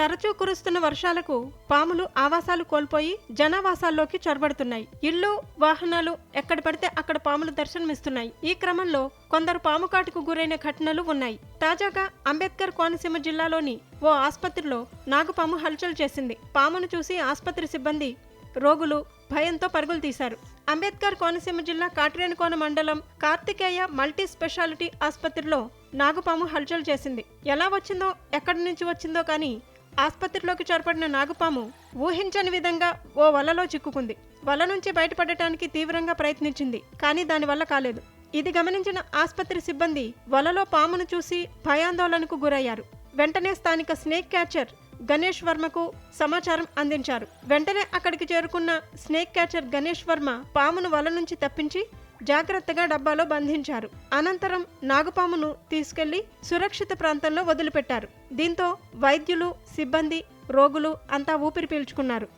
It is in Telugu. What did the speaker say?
తరచూ కురుస్తున్న వర్షాలకు పాములు ఆవాసాలు కోల్పోయి జనావాసాల్లోకి చొరబడుతున్నాయి. ఇళ్ళు వాహనాలు ఎక్కడ పడితే అక్కడ పాములు దర్శనమిస్తున్నాయి. ఈ క్రమంలో కొందరు పాము కాటుకు గురైన ఘటనలు ఉన్నాయి. తాజాగా అంబేద్కర్ కోనసీమ జిల్లాలోని ఓ ఆసుపత్రిలో నాగుపాము హల్చల్ చేసింది. పామును చూసి ఆసుపత్రి సిబ్బంది రోగులు భయంతో పరుగులు తీశారు. అంబేద్కర్ కోనసీమ జిల్లా కాట్రేనుకోన మండలం కార్తికేయ మల్టీ స్పెషాలిటీ ఆసుపత్రిలో నాగుపాము హల్చల్ చేసింది. ఎలా వచ్చిందో ఎక్కడి నుంచి వచ్చిందో కానీ ఆసుపత్రిలోకి చొరపడిన నాగుపాము ఊహించని విధంగా ఓ వలలో చిక్కుకుంది. వల నుంచి బయటపడటానికి తీవ్రంగా ప్రయత్నించింది కానీ దానివల్ల కాలేదు. ఇది గమనించిన ఆసుపత్రి సిబ్బంది వలలో పామును చూసి భయాందోళనకు గురయ్యారు. వెంటనే స్థానిక స్నేక్ క్యాచర్ గణేష్ వర్మకు సమాచారం అందించారు. వెంటనే అక్కడికి చేరుకున్న స్నేక్ క్యాచర్ గణేష్ వర్మ పామును వల నుంచి తప్పించి జాగ్రత్తగా డబ్బాలో బంధించారు. అనంతరం నాగుపామును తీసుకెళ్ళి సురక్షిత ప్రాంతంలో వదిలిపెట్టారు. దీంతో వైద్యులు సిబ్బంది రోగులు అంతా ఊపిరి పీల్చుకున్నారు.